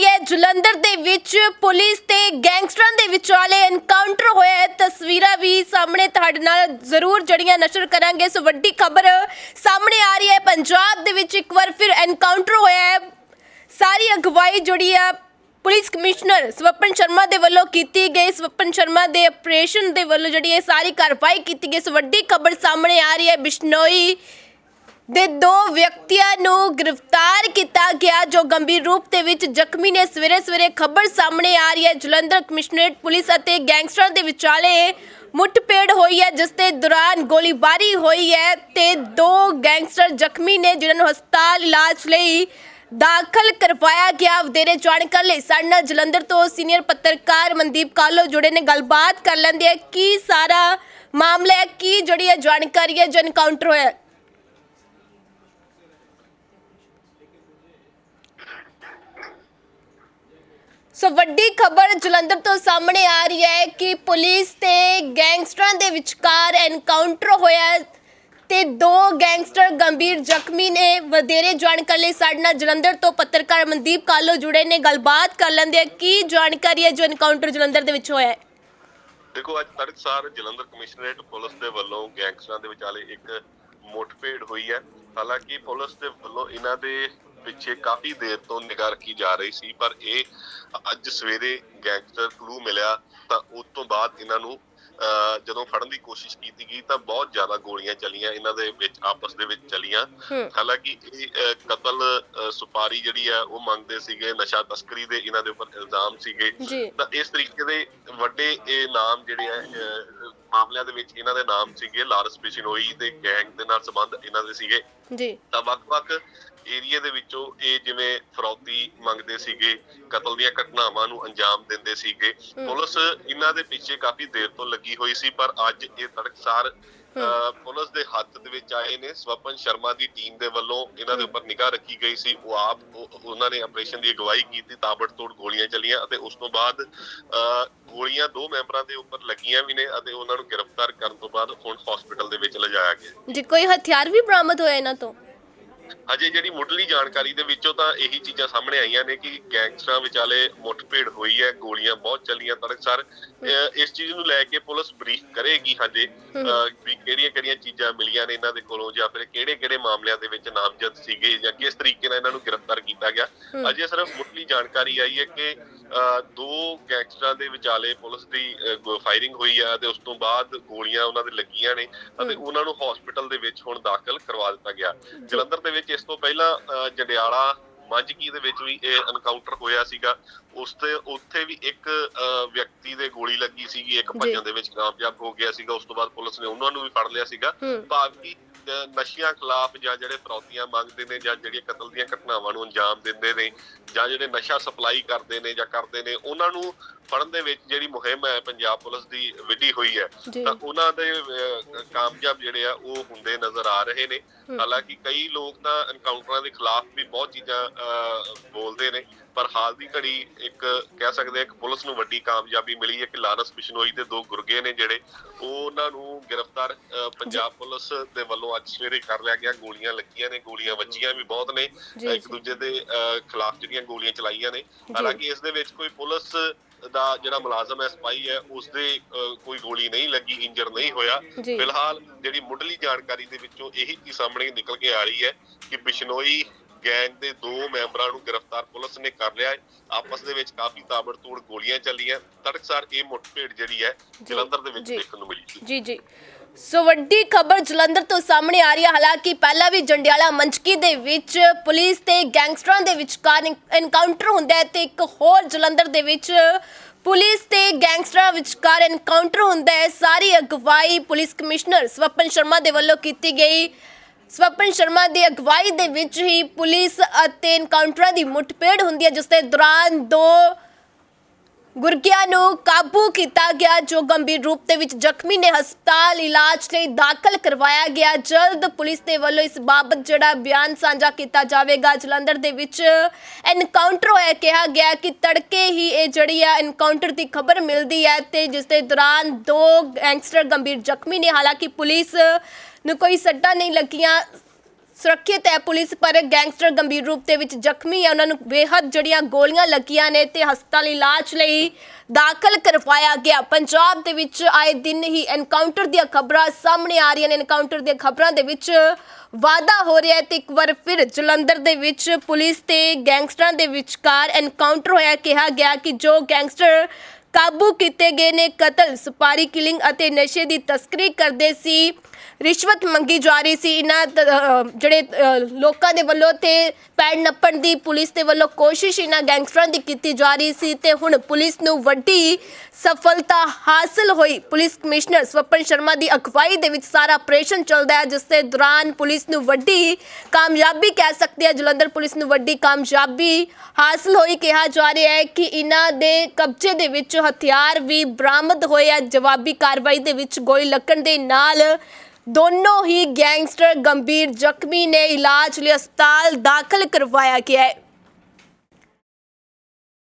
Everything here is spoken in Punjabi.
ਰਹੀ ਹੈ। ਜਲੰਧਰ ਦੇ ਵਿੱਚ ਪੁਲਿਸ ਤੇ ਗੈਂਗਸਟਰਾਂ ਦੇ ਵਿਚਾਲੇ ਐਨਕਾਊਂਟਰ ਹੋਇਆ ਹੈ। ਤਸਵੀਰਾਂ ਵੀ ਸਾਹਮਣੇ ਤੁਹਾਡੇ ਨਾਲ ਜ਼ਰੂਰ ਜੜੀਆਂ ਨਸ਼ਰ ਕਰਾਂਗੇ। ਸੋ ਵੱਡੀ ਖਬਰ ਸਾਹਮਣੇ ਆ ਰਹੀ ਹੈ। ਪੰਜਾਬ ਦੇ ਵਿੱਚ ਇੱਕ ਵਾਰ ਫਿਰ ਐਨਕਾਊਂਟਰ ਹੋਇਆ ਹੈ। ਸਾਰੀ ਅਗਵਾਈ ਜਿਹੜੀ ਆ ਪੁਲਿਸ ਕਮਿਸ਼ਨਰ ਸਵਪਨ ਸ਼ਰਮਾ ਦੇ ਵੱਲੋਂ ਕੀਤੀ ਗਈ। ਸਵਪਨ ਸ਼ਰਮਾ ਦੇ ਆਪਰੇਸ਼ਨ ਦੇ ਵੱਲੋਂ ਜਿਹੜੀ ਇਹ ਸਾਰੀ ਕਾਰਵਾਈ ਕੀਤੀ ਗਈ। ਸੋ ਵੱਡੀ ਖਬਰ ਸਾਹਮਣੇ ਆ ਰਹੀ ਹੈ। ਬਿਸ਼ਨੋਈ ਦੇ ਦੋ ਵਿਅਕਤੀਆਂ ਨੂੰ ਗ੍ਰਿਫਤਾਰ ਕੀਤਾ ਗਿਆ, ਜੋ ਗੰਭੀਰ ਰੂਪ ਦੇ ਵਿੱਚ ਜ਼ਖਮੀ ਨੇ। ਸਵੇਰੇ ਸਵੇਰੇ ਖਬਰ ਸਾਹਮਣੇ ਆ ਰਹੀ ਹੈ, ਜਲੰਧਰ ਕਮਿਸ਼ਨਰੇਟ ਪੁਲਿਸ ਅਤੇ ਗੈਂਗਸਟਰਾਂ ਦੇ ਵਿਚਾਲੇ ਮੁੱਠਭੇੜ ਹੋਈ ਹੈ, ਜਿਸ ਦੇ ਦੌਰਾਨ ਗੋਲੀਬਾਰੀ ਹੋਈ ਹੈ ਤੇ ਦੋ ਗੈਂਗਸਟਰ ਜ਼ਖਮੀ ਨੇ, ਜਿਨ੍ਹਾਂ ਨੂੰ ਹਸਪਤਾਲ ਇਲਾਜ ਲਈ ਦਾਖਲ ਕਰਵਾਇਆ ਗਿਆ। ਵਧੇਰੇ ਜਾਣਕਾਰੀ ਲਈ ਸਾਡੇ ਨਾਲ ਜਲੰਧਰ ਤੋਂ ਸੀਨੀਅਰ ਪੱਤਰਕਾਰ ਮਨਦੀਪ ਕਾਲੋ ਜੁੜੇ ਨੇ। ਗੱਲਬਾਤ ਕਰ ਲੈਂਦੇ ਆ ਕੀ ਸਾਰਾ ਮਾਮਲਾ ਹੈ, ਕੀ ਜਿਹੜੀ ਹੈ ਜਾਣਕਾਰੀ ਹੈ, ਜੋ ਐਨਕਾਊਂਟਰ ਹੋਇਆ ਸੋ ਵੱਡੀ ਖਬਰ ਜਲੰਧਰ ਤੋਂ ਸਾਹਮਣੇ ਆ ਰਹੀ ਹੈ ਕਿ ਪੁਲਿਸ ਤੇ ਗੈਂਗਸਟਰਾਂ ਦੇ ਵਿਚਕਾਰ ਐਨਕਾਊਂਟਰ ਹੋਇਆ ਤੇ ਦੋ ਗੈਂਗਸਟਰ ਗੰਭੀਰ ਜ਼ਖਮੀ ਨੇ। ਵਧੇਰੇ ਜਾਣਕਾਰੀ ਲਈ ਸਾਡੇ ਨਾਲ ਜਲੰਧਰ ਤੋਂ ਪੱਤਰਕਾਰ ਮਨਦੀਪ ਕਾਲੋ ਜੁੜੇ ਨੇ। ਗੱਲਬਾਤ ਕਰ ਲੈਂਦੇ ਆ ਕੀ ਜਾਣਕਾਰੀ ਹੈ ਜੋ ਐਨਕਾਊਂਟਰ ਜਲੰਧਰ ਦੇ ਵਿੱਚ ਹੋਇਆ ਹੈ। ਦੇਖੋ, ਅੱਜ ਤੜਕਸਾਰ ਜਲੰਧਰ ਕਮਿਸ਼ਨਰੇਟ ਪੁਲਿਸ ਦੇ ਵੱਲੋਂ ਗੈਂਗਸਟਰਾਂ ਦੇ ਵਿਚਾਲੇ ਇੱਕ ਮੁੱਠਭੇੜ ਹੋਈ ਹੈ। ਹਾਲਾਂਕਿ ਪੁਲਿਸ ਦੇ ਵੱਲੋਂ ਇਹਨਾਂ ਦੇ ਪਿੱਛੇ ਕਾਫੀ ਦੇਰ ਤੋਂ ਨਿਗਾਹ ਰੱਖੀ ਜਾ ਰਹੀ ਸੀ ਪਰ ਇਹ ਅੱਜ ਸਵੇਰੇ ਗੈਂਗਸਟਰ ਕਲੂ ਮਿਲਿਆ ਤਾਂ ਉਸ ਤੋਂ ਬਾਅਦ ਇਹਨਾਂ ਨੂੰ ਜਦੋਂ ਫੜਨ ਦੀ ਕੋਸ਼ਿਸ਼ ਕੀਤੀ ਗਈ ਤਾਂ ਬਹੁਤ ਜ਼ਿਆਦਾ ਗੋਲੀਆਂ ਚੱਲੀਆਂ ਇਹਨਾਂ ਦੇ ਵਿੱਚ ਆਪਸ ਦੇ ਵਿੱਚ ਚੱਲੀਆਂ। ਹਾਲਾਂਕਿ ਇਹ ਕਤਲ ਸੁਪਾਰੀ ਜਿਹੜੀ ਆ ਉਹ ਮੰਗਦੇ ਸੀਗੇ ਨਸ਼ਾ ਤਸਕਰੀ ਦੇ ਇਹਨਾਂ ਦੇ ਉੱਪਰ ਇਲਜ਼ਾਮ ਸੀਗੇ। ਤਾਂ ਇਸ ਤਰੀਕੇ ਦੇ ਵੱਡੇ ਇਹ ਨਾਮ ਜਿਹੜੇ ਆ ਮਾਮਲਿਆਂ ਦੇ ਵਿੱਚ ਇਹਨਾਂ ਦੇ ਨਾਮ ਸੀਗੇ ਲਾਰਸ ਬਿਸ਼ਨੋਈ ਤੇ ਗੈਂਗ ਦੇ ਨਾਲ ਸੰਬੰਧ ਇਹਨਾਂ ਦੇ ਸੀਗੇ। ਜੀ। ਤਾਂ ਵੱਖ-ਵੱਖ ਏਰੀਆ ਦੇ ਵਿੱਚੋਂ ਇਹ ਜਿਵੇਂ ਫਰੌਤੀ ਮੰਗਦੇ ਸੀਗੇ ਕਤਲ ਦੀਆਂ ਘਟਨਾਵਾਂ ਨੂੰ ਅੰਜਾਮ ਦਿੰਦੇ ਸੀਗੇ। ਪੁਲਿਸ ਇਹਨਾਂ ਦੇ ਪਿੱਛੇ ਕਾਫੀ ਦੇਰ ਤੋਂ ਲੱਗੀ ਹੋਈ ਸੀ ਪਰ ਅੱਜ ਇਹ ਤੜਕਸਾਰ ਪੁਲਿਸ ਦੇ ਹੱਥ ਦੇ ਵਿੱਚ ਆਏ ਨੇ ਸਵਪਨ ਸ਼ਰਮਾ ਦੀ ਟੀਮ ਦੇ ਵੱਲੋਂ ਇਹਨਾਂ ਦੇ ਉੱਪਰ ਨਿਗਾਹ ਰੱਖੀ ਗਈ ਸੀ। ਉਹ ਆਪ ਉਹ- ਉਹਨਾਂ ਨੇ ਆਪਰੇਸ਼ਨ ਦੀ ਅਗਵਾਈ ਕੀਤੀ ਤਾਬੜਤੋੜ ਗੋਲੀਆਂ ਚੱਲੀਆਂ ਅਤੇ ਉਸ ਤੋਂ ਬਾਅਦ ਗੋਲੀਆਂ ਦੋ ਮੈਂਬਰਾਂ ਦੇ ਉੱਪਰ ਲੱਗੀਆਂ ਵੀ ਨੇ ਅਤੇ ਉਹਨਾਂ ਨੂੰ ਗ੍ਰਿਫਤਾਰ ਕਰਨ ਤੋਂ ਬਾਅਦ ਹੁਣ ਹਸਪੀਟਲ ਦੇ ਵਿੱਚ ਲਿਜਾਇਆ ਗਿਆ। ਜੀ ਕੋਈ ਹਥਿਆਰ ਵੀ ਬਰਾਮਦ ਹੋਇਆ ਇਹਨਾਂ ਤੋਂ? ਅਜੇ ਜਿਹੜੀ ਮੁੱਢਲੀ ਜਾਣਕਾਰੀ ਦੇ ਵਿੱਚੋਂ ਤਾਂ ਇਹੀ ਚੀਜ਼ਾਂ ਸਾਹਮਣੇ ਆਈਆਂ ਨੇ ਕਿ ਗੈਂਗਸਟਰਾਂ ਵਿਚਾਲੇ ਮੁੱਠਭੇੜ ਹੋਈ ਹੈ ਗੋਲੀਆਂ ਬਹੁਤ ਚੱਲੀਆਂ ਤੜਕਸਾਰ। ਇਸ ਚੀਜ਼ ਨੂੰ ਲੈ ਕੇ ਪੁਲਿਸ ਬਰੀਫ ਕਰੇਗੀ ਹਜੇ ਵੀ ਚੀਜ਼ਾਂ ਮਿਲੀਆਂ ਨੇ ਇਹਨਾਂ ਦੇ ਕੋਲੋਂ ਜਾਂ ਫਿਰ ਕਿਹੜੇ ਕਿਹੜੇ ਮਾਮਲਿਆਂ ਦੇ ਵਿੱਚ ਨਾਮਜ਼ਦ ਸੀਗੇ ਜਾਂ ਕਿਸ ਤਰੀਕੇ ਨਾਲ ਇਹਨਾਂ ਨੂੰ ਗ੍ਰਿਫਤਾਰ ਕੀਤਾ ਗਿਆ। ਅਜੇ ਸਿਰਫ ਮੁੱਢਲੀ ਜਾਣਕਾਰੀ ਆਈ ਹੈ ਕਿ ਦੋ ਗੈਂਗਸਟਰਾਂ ਦੇ ਵਿਚਾਲੇ ਪੁਲਿਸ ਦੀ ਫਾਇਰਿੰਗ ਹੋਈ ਹੈ ਤੇ ਉਸ ਤੋਂ ਬਾਅਦ ਗੋਲੀਆਂ ਉਹਨਾਂ ਦੇ ਲੱਗੀਆਂ ਨੇ ਅਤੇ ਉਹਨਾਂ ਨੂੰ ਹਸਪੀਟਲ ਦੇ ਵਿੱਚ ਹੁਣ ਦਾਖਲ ਕਰਵਾ ਦਿੱਤਾ ਗਿਆ। ਜਲੰਧਰ ਦੇ ਵਿੱਚ ਇਸ ਤੋਂ ਪਹਿਲਾਂ ਜੰਡਿਆਲਾ ਮਾਝਕੀ ਦੇ ਵਿੱਚ ਵੀ ਇਹ ਐਨਕਾਊਂਟਰ ਹੋਇਆ ਸੀਗਾ ਉਸ ਤੇ ਉੱਥੇ ਵੀ ਇੱਕ ਵਿਅਕਤੀ ਦੇ ਗੋਲੀ ਲੱਗੀ ਸੀਗੀ ਇੱਕ। ਭੱਜਣ ਦੇ ਵਿੱਚ ਕਾਮਯਾਬ ਹੋ ਗਿਆ ਸੀਗਾ ਉਸ ਤੋਂ ਬਾਅਦ ਪੁਲਿਸ ਨੇ ਉਹਨਾਂ ਨੂੰ ਵੀ ਫੜ ਲਿਆ ਸੀਗਾ। ਭਾਵ ਕਿ ਨਸ਼ਿਆਂ ਖਿਲਾਫ ਜਾਂ ਜਿਹੜੇ ਫਰੌਤੀਆਂ ਮੰਗਦੇ ਨੇ ਜਾਂ ਜਿਹੜੀਆਂ ਕਤਲ ਦੀਆਂ ਘਟਨਾਵਾਂ ਨੂੰ ਅੰਜਾਮ ਦਿੰਦੇ ਨੇ ਜਾਂ ਜਿਹੜੇ ਨਸ਼ਾ ਸਪਲਾਈ ਕਰਦੇ ਨੇ ਜਾਂ ਕਰਦੇ ਨੇ ਉਹਨਾਂ ਨੂੰ ਫੜਨ ਦੇ ਵਿੱਚ ਜਿਹੜੀ ਮੁਹਿੰਮ ਹੈ ਪੰਜਾਬ ਪੁਲਿਸ ਦੀ ਵਿੱਢੀ ਹੋਈ ਹੈ। ਤਾਂ ਉਹਨਾਂ ਦੇ ਕਾਮਯਾਬ ਜਿਹੜੇ ਆ ਉਹ ਹੁੰਦੇ ਨਜ਼ਰ ਆ ਰਹੇ ਨੇ। ਹਾਲਾਂਕਿ ਕਈ ਲੋਕ ਤਾਂ ਐਨਕਾਊਂਟਰਾਂ ਦੇ ਖਿਲਾਫ ਵੀ ਬਹੁਤ ਚੀਜ਼ਾਂ ਬੋਲਦੇ ਨੇ ਪਰ ਹਾਲ ਦੀ ਘੜੀ ਇੱਕ ਕਹਿ ਸਕਦੇ ਆ ਕਿ ਪੁਲਿਸ ਨੂੰ ਵੱਡੀ ਕਾਮਯਾਬੀ ਮਿਲੀ ਹੈ ਕਿ ਲਾਰੈਂਸ ਬਿਸ਼ਨੋਈ ਦੇ ਦੋ ਗੁਰਗੇ ਨੇ ਜਿਹੜੇ ਉਹ ਉਹਨਾਂ ਨੂੰ ਗ੍ਰਿਫਤਾਰ ਪੰਜਾਬ ਪੁਲਿਸ ਦੇ ਵੱਲੋਂ ਅੱਜ ਸਵੇਰੇ ਕਰ ਲਿਆ ਗਿਆ ਗੋਲੀਆਂ ਲੱਗੀਆਂ ਨੇ ਗੋਲੀਆਂ ਵੱਜੀਆਂ ਵੀ ਬਹੁਤ ਨੇ। ਇੱਕ। ਦੂਜੇ ਦੇ ਖਿਲਾਫ ਜਿਹੜੀਆਂ ਗੋਲੀਆਂ ਚਲਾਈਆਂ ਨੇ। ਹਾਲਾਂਕਿ ਇਸ ਦੇ ਵਿੱਚ ਕੋਈ ਪੁਲਿਸ ਦਾ ਜਿਹੜਾ ਮੁਲਾਜ਼ਮ ਹੈ ਸਪਾਈ ਹੈ ਉਸ ਦੇ ਕੋਈ ਗੋਲੀ ਨਹੀਂ ਲੱਗੀ ਇੰਜਰ ਨਹੀਂ ਹੋਇਆ। ਫਿਲਹਾਲ ਜਿਹੜੀ ਮੁੱਢਲੀ ਜਾਣਕਾਰੀ ਦੇ ਵਿੱਚੋਂ ਇਹੀ ਚੀਜ਼ ਸਾਹਮਣੇ ਨਿਕਲ ਕੇ ਆ ਰਹੀ ਹੈ ਕਿ ਬਿਸ਼ਨੋਈ ਗੈਂਗ ਦੇ ਦੋ ਮੈਂਬਰਾਂ ਨੂੰ ਗ੍ਰਿਫਤਾਰ ਪੁਲਿਸ ਨੇ ਕਰ ਲਿਆ ਹੈ। ਆਪਸ ਦੇ ਵਿੱਚ ਕਾਫੀ ਤਾਬੜਤੋੜ ਗੋਲੀਆਂ ਚੱਲੀਆਂ। ਤੜਕਸਾਰ ਇਹ ਮੁੱਠਭੇੜ ਜਿਹੜੀ ਹੈ ਜਲੰਧਰ ਦੇ ਵਿੱਚ। ਦੇਖਣ ਨੂੰ ਮਿਲੀ ਜੀ ਜੀ। ਸੋ ਵੱਡੀ ਖਬਰ ਜਲੰਧਰ ਤੋਂ ਸਾਹਮਣੇ ਆ ਰਹੀ ਹੈ। ਹਾਲਾਂਕਿ ਪਹਿਲਾਂ ਵੀ ਜੰਡਿਆਲਾ ਮੰਚਕੀ ਦੇ ਵਿੱਚ ਪੁਲਿਸ ਤੇ ਗੈਂਗਸਟਰਾਂ ਦੇ ਵਿਚਕਾਰ ਐਨਕਾਊਂਟਰ ਹੁੰਦਾ ਹੈ ਤੇ ਇੱਕ ਹੋਰ ਜਲੰਧਰ ਦੇ ਵਿੱਚ ਪੁਲਿਸ ਤੇ ਗੈਂਗਸਟਰਾਂ ਵਿਚਕਾਰ ਐਨਕਾਊਂਟਰ ਹੁੰਦਾ ਹੈ। ਸਾਰੀ ਅਗਵਾਈ ਪੁਲਿਸ ਕਮਿਸ਼ਨਰ ਸਵਪਨ ਸ਼ਰਮਾ ਦੇ ਵੱਲੋਂ ਕੀਤੀ ਗਈ। ਸਵਪਨ ਸ਼ਰਮਾ ਦੀ ਅਗਵਾਈ ਦੇ ਵਿੱਚ ਹੀ ਪੁਲਿਸ ਅਤੇ ਐਨਕਾਊਂਟਰਾਂ ਦੀ ਮੁੱਠਭੇੜ ਹੁੰਦੀ ਹੈ, ਜਿਸ ਦੇ ਦੌਰਾਨ ਦੋ ਗੁਰਗਿਆਂ ਨੂੰ ਕਾਬੂ ਕੀਤਾ ਗਿਆ, ਜੋ ਗੰਭੀਰ ਰੂਪ ਦੇ ਵਿੱਚ ਜ਼ਖਮੀ ਨੇ, ਹਸਪਤਾਲ ਇਲਾਜ ਲਈ ਦਾਖਲ ਕਰਵਾਇਆ ਗਿਆ। ਜਲਦ ਪੁਲਿਸ ਦੇ ਵੱਲੋਂ ਇਸ ਬਾਬਤ ਜਿਹੜਾ ਬਿਆਨ ਸਾਂਝਾ ਕੀਤਾ ਜਾਵੇਗਾ। ਜਲੰਧਰ ਦੇ ਵਿੱਚ ਐਨਕਾਊਂਟਰ ਹੋਇਆ, ਕਿਹਾ ਗਿਆ ਕਿ ਤੜਕੇ ਹੀ ਇਹ ਜਿਹੜੀ ਆ ਐਨਕਾਊਂਟਰ ਦੀ ਖਬਰ ਮਿਲਦੀ ਹੈ ਤੇ ਜਿਸ ਦੇ ਦੌਰਾਨ ਦੋ ਗੈਂਗਸਟਰ ਗੰਭੀਰ ਜ਼ਖਮੀ ਨੇ। ਹਾਲਾਂਕਿ ਪੁਲਿਸ ਨੂੰ ਕੋਈ ਸੱਟਾਂ ਨਹੀਂ ਲੱਗੀਆਂ। ਸੁਰੱਖਿਅਤ ਹੈ ਪੁਲਿਸ, ਪਰ ਗੈਂਗਸਟਰ ਗੰਭੀਰ ਰੂਪ ਦੇ ਵਿੱਚ ਜ਼ਖਮੀ ਹੈ। ਉਹਨਾਂ ਨੂੰ ਬੇਹੱਦ ਜੜੀਆਂ ਗੋਲੀਆਂ ਲੱਗੀਆਂ ਨੇ ਤੇ ਹਸਪਤਾਲ ਇਲਾਜ ਲਈ ਦਾਖਲ ਕਰਵਾਇਆ ਗਿਆ। ਪੰਜਾਬ ਦੇ ਵਿੱਚ ਆਏ ਦਿਨ ਹੀ ਐਨਕਾਊਂਟਰ ਦੀਆਂ ਖਬਰਾਂ ਸਾਹਮਣੇ ਆ ਰਹੀਆਂ ਨੇ। ਐਨਕਾਊਂਟਰ ਦੀਆਂ ਖਬਰਾਂ ਦੇ ਵਿੱਚ ਵਾਧਾ ਹੋ ਰਿਹਾ ਹੈ ਤੇ ਇੱਕ ਵਾਰ ਫਿਰ ਜਲੰਧਰ ਦੇ ਵਿੱਚ ਪੁਲਿਸ ਤੇ ਗੈਂਗਸਟਰਾਂ ਦੇ ਵਿਚਕਾਰ ਐਨਕਾਊਂਟਰ ਹੋਇਆ। ਕਿਹਾ ਗਿਆ ਕਿ ਜੋ ਗੈਂਗਸਟਰ ਕਾਬੂ ਕੀਤੇ ਗਏ ਨੇ, ਕਤਲ, ਸੁਪਾਰੀ ਕਿਲਿੰਗ ਅਤੇ ਨਸ਼ੇ ਦੀ ਤਸਕਰੀ ਕਰਦੇ ਸੀ ਰਿਸ਼ਵਤ ਮੰਗੀ ਜਾ ਰਹੀ ਸੀ। ਇਹਨਾਂ ਤ- ਅਹ ਜਿਹੜੇ, ਅਹ ਲੋਕਾਂ ਦੇ ਵੱਲੋਂ ਤੇ ਪੈੜ ਨੱਪਣ ਦੀ ਪੁਲਿਸ ਦੇ ਵੱਲੋਂ ਕੋਸ਼ਿਸ਼ ਇਹਨਾਂ ਗੈਂਗਸਟਰਾਂ ਦੀ ਕੀਤੀ ਜਾ ਰਹੀ ਸੀ ਤੇ ਹੁਣ ਪੁਲਿਸ ਨੂੰ ਵੱਡੀ ਸਫਲਤਾ ਹਾਸਲ ਹੋਈ। ਪੁਲਿਸ ਕਮਿਸ਼ਨਰ ਸਵਪਨ ਸ਼ਰਮਾ ਦੀ ਅਗਵਾਈ ਦੇ ਵਿੱਚ ਸਾਰਾ ਆਪਰੇਸ਼ਨ ਚੱਲਦਾ ਹੈ, ਜਿਸ ਦੇ ਦੌਰਾਨ ਪੁਲਿਸ ਨੂੰ ਵੱਡੀ ਕਾਮਯਾਬੀ ਕਹਿ ਸਕਦੇ ਆ ਜਲੰਧਰ ਪੁਲਿਸ ਨੂੰ ਵੱਡੀ ਕਾਮਯਾਬੀ ਹਾਸਲ ਹੋਈ ਕਿਹਾ ਜਾ ਰਿਹਾ ਹੈ ਕਿ ਇਹਨਾਂ ਦੇ ਕਬਜ਼ੇ ਦੇ ਵਿੱਚ ਹਥਿਆਰ ਵੀ ਬਰਾਮਦ ਹੋਏ ਆ। ਜਵਾਬੀ ਕਾਰਵਾਈ ਦੇ ਵਿੱਚ ਗੋਲੀ ਲੱਗਣ ਦੇ ਨਾਲ ਦੋਨੋਂ ਹੀ ਗੈਂਗਸਟਰ ਗੰਭੀਰ ਜ਼ਖਮੀ ਨੇ ਇਲਾਜ ਲਈ ਹਸਪਤਾਲ ਦਾਖਲ ਕਰਵਾਇਆ ਗਿਆ ਹੈ।